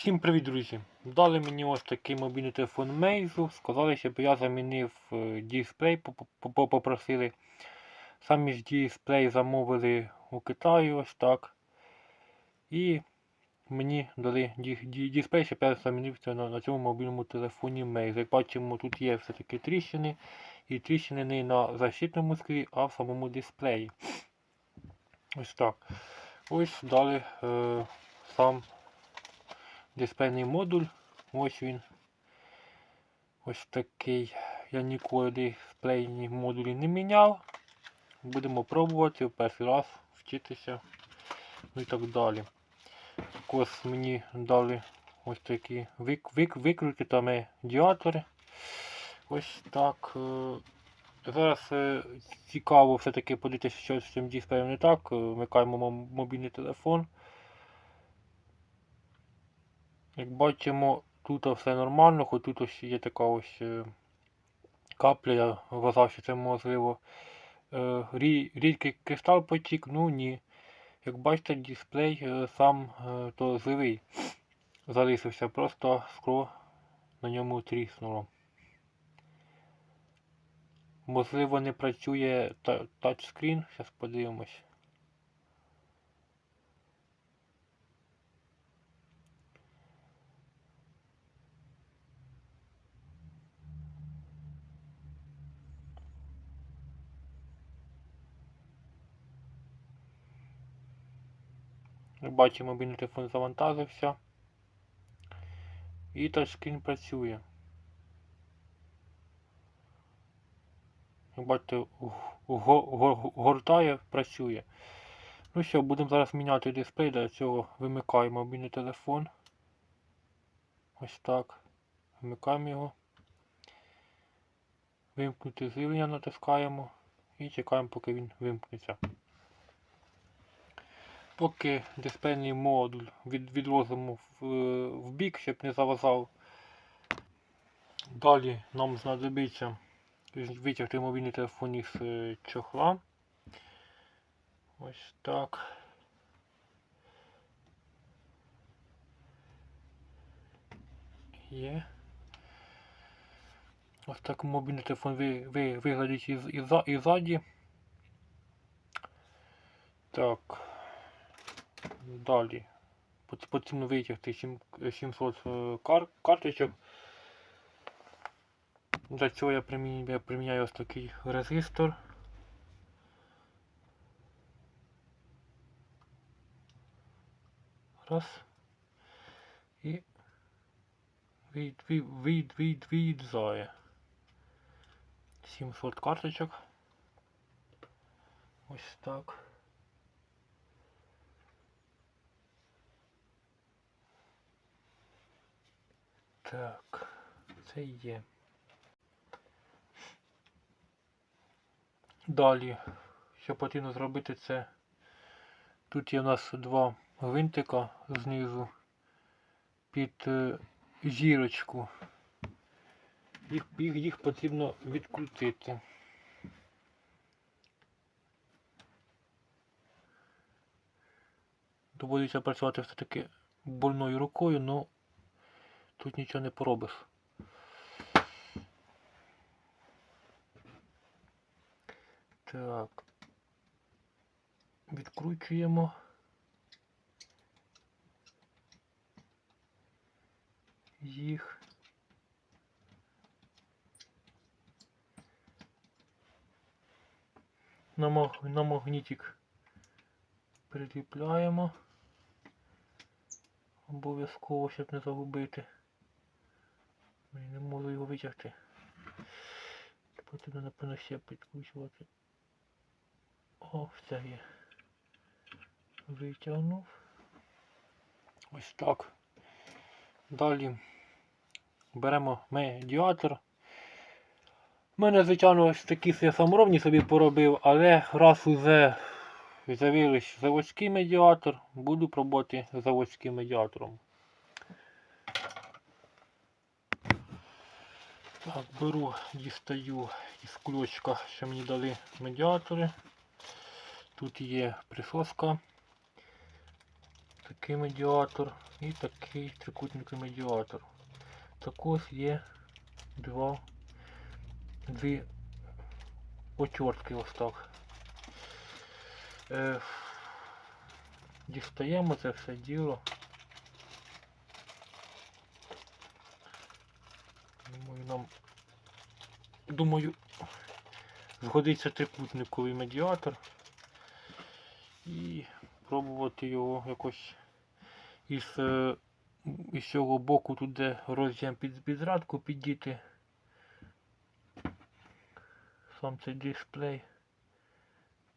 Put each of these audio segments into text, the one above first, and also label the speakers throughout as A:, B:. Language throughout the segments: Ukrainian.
A: Всім привіт, друзі! Дали мені ось такий мобільний телефон Meizu. Сказали, щоб я замінив е, дисплей, поп- поп- попросили. Самі ж дисплей замовили у Китаї ось так. І мені дали дисплей, щоб я замінив на цьому мобільному телефоні Meizu. Як бачимо, тут є все-таки тріщини. І тріщини не на защитному склі, а в самому дисплеї. Ось так. Ось дали е, сам дисплейний модуль. Ось він. Ось такий. Я ніколи дисплейні модулі не міняв. Будемо пробувати в перший раз вчитися. Ну і так далі. Також мені дали ось такі вик, вик, викрутки та медіатори. Ось так. е, Зараз е, цікаво все-таки подивитися, що з цим дисплеєм не так. Е, Вмикаємо мобільний телефон. Як бачимо, тут все нормально, хоч тут є така ось е, капля, я вважав, що це можливо. Е, Рідкий кристал потік, ну ні. Як бачите, дисплей е, сам то живий. Залишився, просто скло на ньому тріснуло. Можливо, не працює тачскрін, зараз подивимось. Як бачимо, мобільний телефон завантажився. І тачскрін працює. Як бачите, го- го- гортає, працює. Ну що, будемо зараз міняти дисплей, для цього вимикаємо мобільний телефон. Ось так. Вмикаємо його. Вимкнути живлення натискаємо і чекаємо, поки він вимкнеться. Поки дисплейний модуль від, відвозимо в, е, в бік, щоб не заважав. Далі нам знадобиться витягти мобільний телефон із е, чохла. Ось так. Є. Ось так мобільний телефон ви, ви, виглядить із, із, із, ззаді. Так. Далі. Пот- Потрібно витягти сім- 700 е, кар, карточок. Для цього я приміняю, я приміняю ось такий резистор. Раз. І від, від, від, від, відзає. 700 карточок. Ось так. Так, це є. Далі, що потрібно зробити, це тут є у нас два гвинтика знизу під е, зірочку. Їх, їх, їх потрібно відкрутити. Доводиться працювати все-таки больною рукою, але тут нічого не поробиш. Так. Відкручуємо. Їх. На, маг... на магнітик приліпляємо. Обов'язково, щоб не загубити. Я не можу його витягти. Потрібно, напевно, ще підкручувати. О, все є. Витягнув. Ось так. Далі беремо медіатор. У мене, звичайно, ось такі я саморобні собі поробив, але раз уже з'явився заводський медіатор, буду пробувати заводським медіатором. Так, беру, дістаю із кульочка, що мені дали медіатори. Тут є присоска. такий медіатор і такий трикутниковий медіатор. Також є два дві очортки ось так. Е, дістаємо це все діло. Думаю, нам думаю, згодиться трикутниковий медіатор і пробувати його якось із, е, із цього боку тут де роз'єм під підрадку підійти. Сам цей дисплей.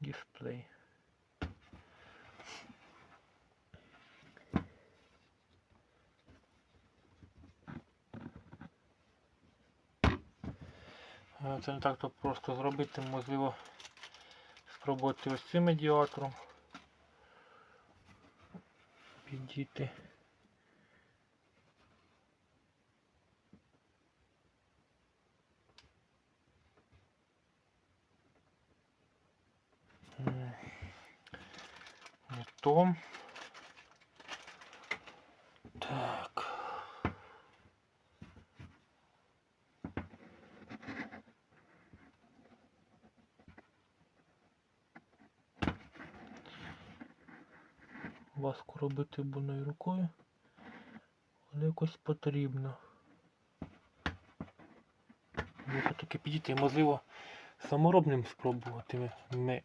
A: Дисплей. Це не так то просто зробити, можливо спробувати ось цим медіатором. Підійти. Не то. Важко робити буною рукою, але якось потрібно. Може таки підійти, можливо, саморобним спробувати ме-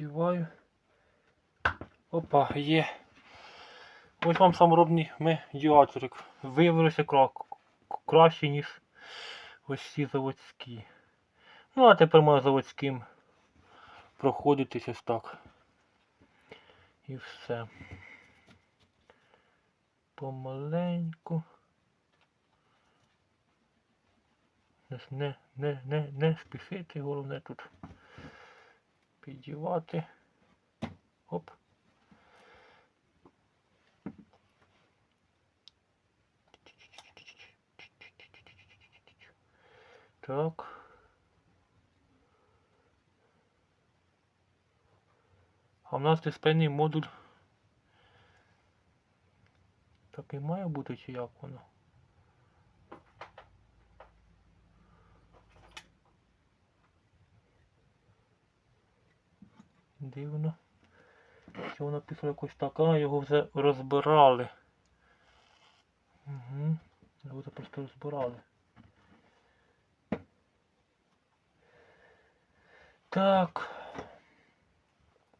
A: ме- Опа, є. Ось вам саморобний медіаторик. Виявилося кра краще, ніж ось ці заводські. Ну, а тепер можна заводським проходитись ось так. І все. Помаленьку. Не, не, не, не спішити, головне тут підівати. Оп. Так. А в нас дисплейний модуль. Так і має бути чи як воно? Дивно. Що пішло якось так, а його вже розбирали. Угу. Його вже просто розбирали. Так.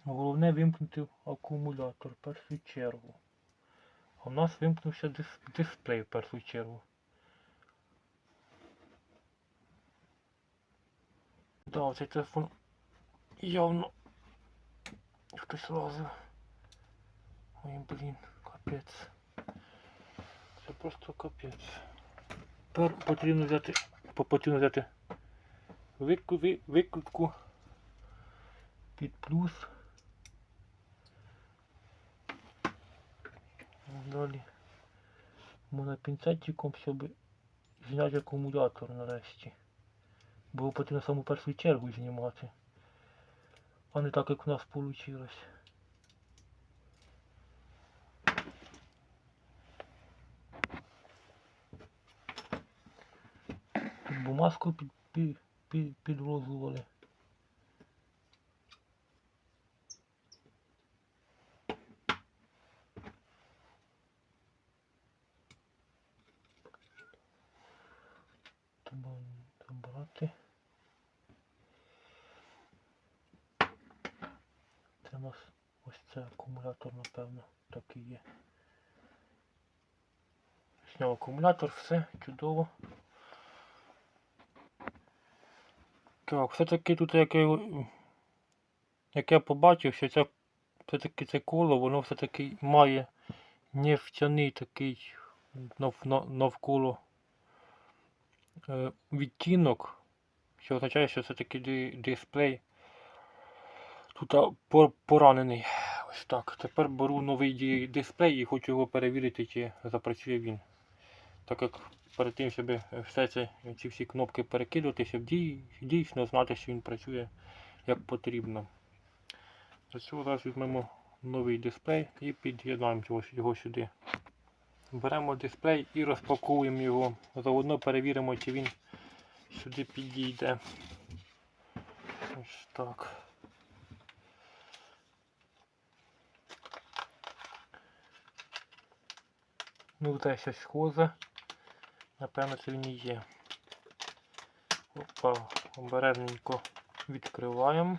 A: Головне вимкнути акумулятор в першу чергу. А в нас вимкнувся дис дисплей в першу чергу. Да, цей телефон явно хтось лазив. Ой, блін, капець. Це просто капець. Тепер потрібно взяти, по- потрібно взяти викрутку під плюс. Далі можна пінцетиком, щоб зняти акумулятор нарешті. Бо потрібно саму першу чергу знімати. А не так, як у нас вийшло. Тут бумажку під, під, під, підложували. Треба забрати. Це у нас ось це акумулятор, напевно, так і є. Зняв акумулятор, все, чудово. Так, все-таки тут як я, як я побачив, що це все-таки це коло, воно все-таки має нефтяний такий нав, нав- навколо е, відтінок, що означає, що такий ди- дисплей. Тут поранений. Ось так. Тепер беру новий дисплей і хочу його перевірити, чи запрацює він. Так як перед тим, щоб е, все це, ці всі кнопки перекидувати, щоб дійсно знати, що він працює як потрібно. Для цього зараз візьмемо новий дисплей і під'єднаємо його, його сюди. Беремо дисплей і розпаковуємо його. Заодно перевіримо, чи він сюди підійде. Ось так. Ну, те щось схоже. Напевно, це він і є. Опа, обережненько відкриваємо.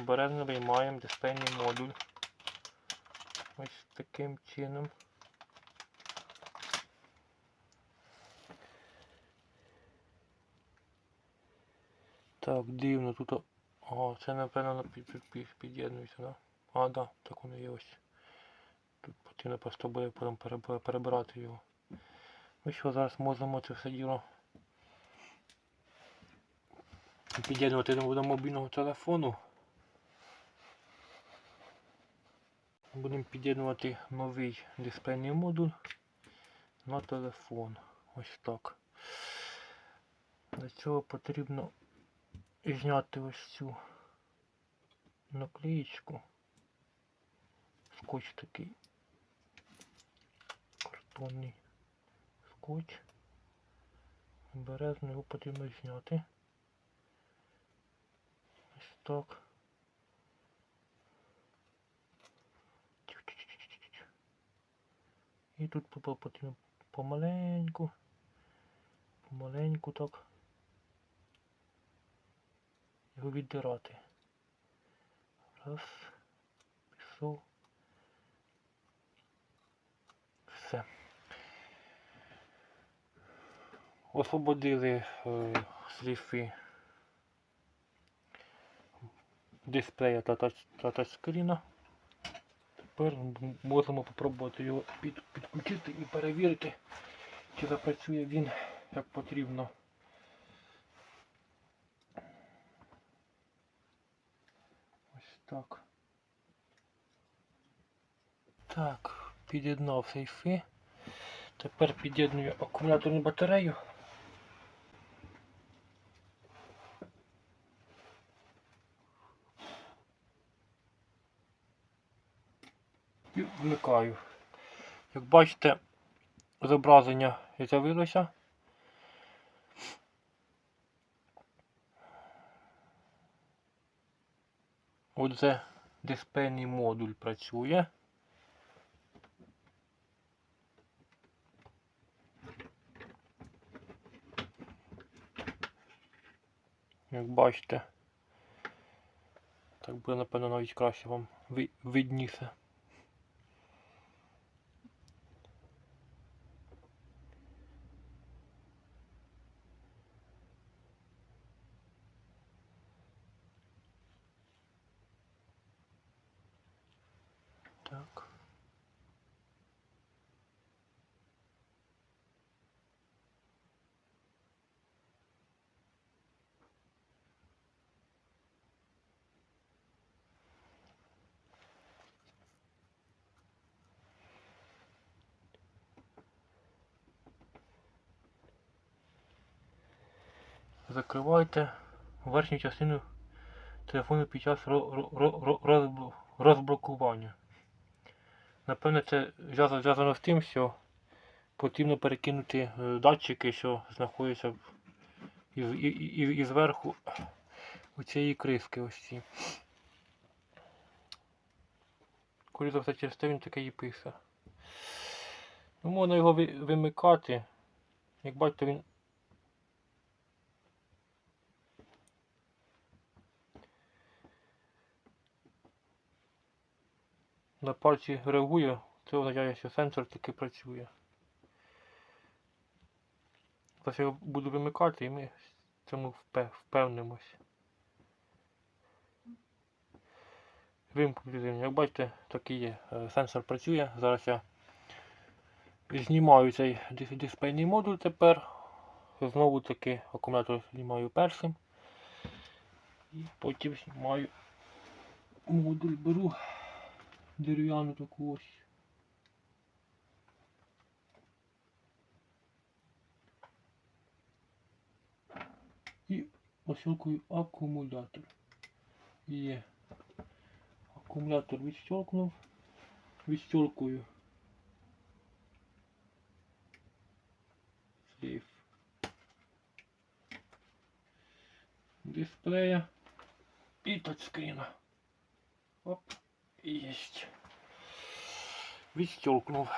A: Обережно виймаємо дисплейний модуль. Ось таким чином. Так, дивно тут. Ага, це напевно під, під, під, під'єднується, да? А, да, так воно є ось. Тут потрібно просто буде потім перебирати його. Ми що зараз можемо це все діло під'єднувати до мобільного телефону. Будемо під'єднувати новий дисплейний модуль на телефон. Ось так. Для цього потрібно зняти ось цю наклеїчку. Скотч такий. Картонний скотч. Обережно його потрібно зняти. Ось так. І тут по- потрібно помаленьку, помаленьку так його віддирати. Раз, пішов. Освободили е, сліфи дисплея та, тачскріна. Тепер можемо спробувати його під, підключити і перевірити, чи запрацює він як потрібно. Ось так. Так, під'єднав сейфи. Тепер під'єдную акумуляторну батарею. І вмикаю. Як бачите, зображення з'явилося. Отже, дисплейний модуль працює. Як бачите, так буде, напевно, навіть краще вам ви- видніше. Так. Закривайте верхню частину телефону під час ро- ро- ро- ро- розбл- розблокування. Напевно, це зв'язано з тим, що потрібно перекинути е, датчики, що знаходяться і зверху у цієї криски ось ці. Коли за все через те він таке і пише. Ну, можна його вимикати. Як бачите, він на пальці реагує, це означає, що сенсор таки працює. Зараз я буду вимикати і ми в цьому впевнимось. Вимкнути. Як бачите, так і є. Е, Сенсор працює. Зараз я знімаю цей дисплейний модуль тепер. знову таки акумулятор знімаю першим. І потім знімаю модуль беру дерев'яну таку ось. І посилкую акумулятор. Є. Акумулятор відщелкнув. Відщелкую. Сейф. Дисплея і тачскріна. Оп, єсть. Відщелкнув.